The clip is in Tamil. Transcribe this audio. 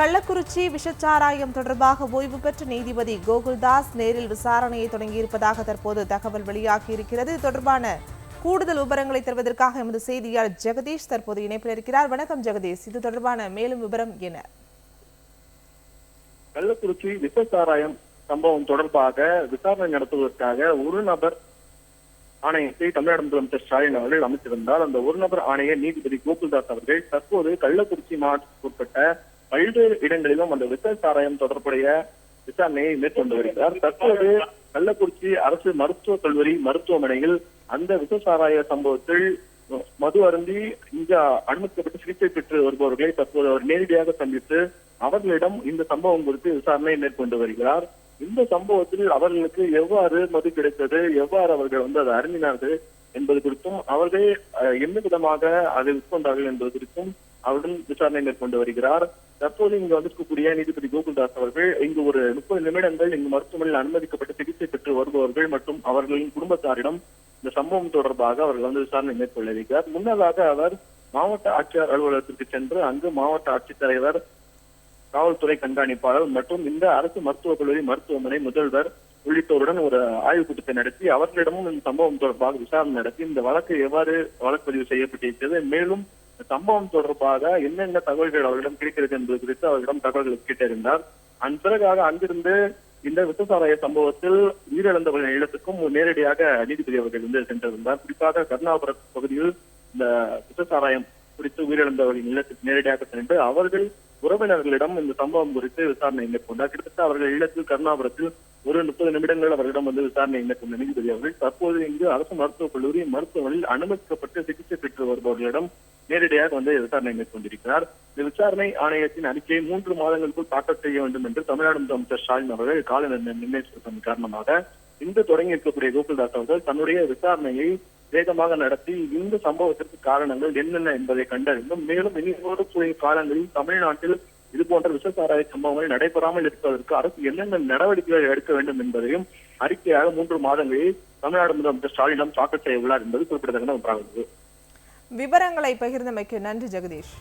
கள்ளக்குறிச்சி விஷச்சாராயம் தொடர்பாக ஓய்வு பெற்ற நீதிபதி கோகுல்தாஸ் நேரில் விசாரணையை தொடங்கியிருப்பதாக தற்போது தகவல் வெளியாகியிருக்கிறது. இது தொடர்பான கூடுதல் விவரங்களை தருவதற்காக எமது செய்தியாளர் ஜெகதீஷ் தற்போது இணைப்பில் இருக்கிறார். வணக்கம் ஜெகதீஷ். இது தொடர்பான மேலும் விவரம் என்ன? கள்ளக்குறிச்சி விஷச்சாராயம் சம்பவம் தொடர்பாக விசாரணை நடத்துவதற்காக ஒரு நபர் ஆணையத்தை தமிழ்நாடு முதலமைச்சர் ஸ்டாலின் அவர்கள் அமைத்திருந்தார். அந்த ஒரு நபர் ஆணைய நீதிபதி கோகுல்தாஸ் அவர்கள் தற்போது கள்ளக்குறிச்சி மாவட்டத்திற்கு உட்பட்ட பல்வேறு இடங்களிலும் அந்த விசச்சாராயம் தொடர்புடைய விசாரணையை மேற்கொண்டு வருகிறார். தற்போது கள்ளக்குறிச்சி அரசு மருத்துவக் கல்லூரி மருத்துவமனையில் அந்த விசச்சாராய சம்பவத்தில் மது அருந்தி இங்க அனுமதிக்கப்பட்டு சிகிச்சை பெற்று வருபவர்களை தற்போது அவர் நேரடியாக சந்தித்து அவர்களிடம் இந்த சம்பவம் குறித்து விசாரணை மேற்கொண்டு வருகிறார். இந்த சம்பவத்தில் அவர்களுக்கு எவ்வாறு மது கிடைத்தது எவ்வாறு அவர்கள் வந்து அதை அருந்தினார்கள் என்பது குறித்தும் அவர்கள் அஹ், எந்த விதமாக அதை உட்கொண்டார்கள் என்பது குறித்தும் அவருடன் விசாரணை மேற்கொண்டு வருகிறார். தற்போது இங்கு வந்திருக்கக்கூடிய நீதிபதி கோகுல்தாஸ் அவர்கள் இங்கு ஒரு முப்பது நிமிடங்கள் இங்கு மருத்துவமனையில் அனுமதிக்கப்பட்டு சிகிச்சை பெற்று வருபவர்கள் மற்றும் அவர்களின் குடும்பத்தாரிடம் இந்த சம்பவம் தொடர்பாக அவர்கள் வந்து விசாரணை மேற்கொள்ள இருக்கிறார். முன்னதாக அவர் மாவட்ட ஆட்சியர் அலுவலகத்திற்கு சென்று அங்கு மாவட்ட ஆட்சித்தலைவர் காவல்துறை கண்காணிப்பாளர் மற்றும் இந்த அரசு மருத்துவக் கல்லூரி மருத்துவமனை முதல்வர் உள்ளிட்டோருடன் ஒரு ஆய்வுக் கூட்டத்தை நடத்தி அவர்களிடமும் இந்த சம்பவம் தொடர்பாக விசாரணை நடத்தி இந்த வழக்கு எவ்வாறு வழக்குப்பதிவு செய்யப்பட்டிருக்கிறது. மேலும் சம்பவம் தொடர்பாக என்னென்ன தகவல்கள் அவரிடம் கிடைக்கிறது என்பது குறித்து அவரிடம் தகவல்கள் கேட்டிருந்தார் அதன் பிறகாக அங்கிருந்து இந்த விசசாராய சம்பவத்தில் உயிரிழந்தவர்களின் இடத்துக்கும் நேரடியாக நீதிபதி அவர்கள் வந்து சென்றிருந்தார். குறிப்பாக கருணாபுரம் பகுதியில் இந்த விசசாராயம் குறித்து உயிரிழந்தவர்களின் இல்லத்துக்கு நேரடியாக சென்று அவர்கள் உறவினர்களிடம் இந்த சம்பவம் குறித்து விசாரணை மேற்கொண்டார். கிட்டத்தட்ட அவர்கள் இல்லத்தில் கருணாபுரத்தில் ஒரு முப்பது நிமிடங்கள் அவரிடம் வந்து விசாரணை மேற்கொண்ட நீதிபதி அவர்கள் தற்போது இங்கு அரசு மருத்துவக் கல்லூரி மருத்துவமனையில் அனுமதிக்கப்பட்டு சிகிச்சை பெற்று வருபவர்களிடம் நேரடியாக வந்து விசாரணை மேற்கொண்டிருக்கிறார் இந்த விசாரணை ஆணையத்தின் அறிக்கையை மூன்று மாதங்களுக்குள் தாக்கல் செய்ய வேண்டும் என்று தமிழ்நாடு முதலமைச்சர் ஸ்டாலின் அவர்கள் கால நிர்ணயித்ததன் காரணமாக இன்று தொடங்கி இருக்கக்கூடிய கோகுல்தாஸ் அவர்கள் தன்னுடைய விசாரணையை வேகமாக நடத்தி இந்த சம்பவத்திற்கு காரணங்கள் என்னென்ன என்பதை கண்டறிந்தும் மேலும் இனி காலங்களில் தமிழ்நாட்டில் இது போன்ற விசசாராய சம்பவங்கள் நடைபெறாமல் இருப்பதற்கு அரசு என்னென்ன நடவடிக்கைகள் எடுக்க வேண்டும் என்பதையும் அறிக்கையாக மூன்று மாதங்களில் தமிழ்நாடு முதலமைச்சர் ஸ்டாலினிடம் தாக்கல் செய்ய உள்ளார் என்பது குறிப்பிடத்தக்க ஒன்றாகிறது விவரங்களை பகிர்ந்தமைக்கு நன்றி ஜெகதீஷ்.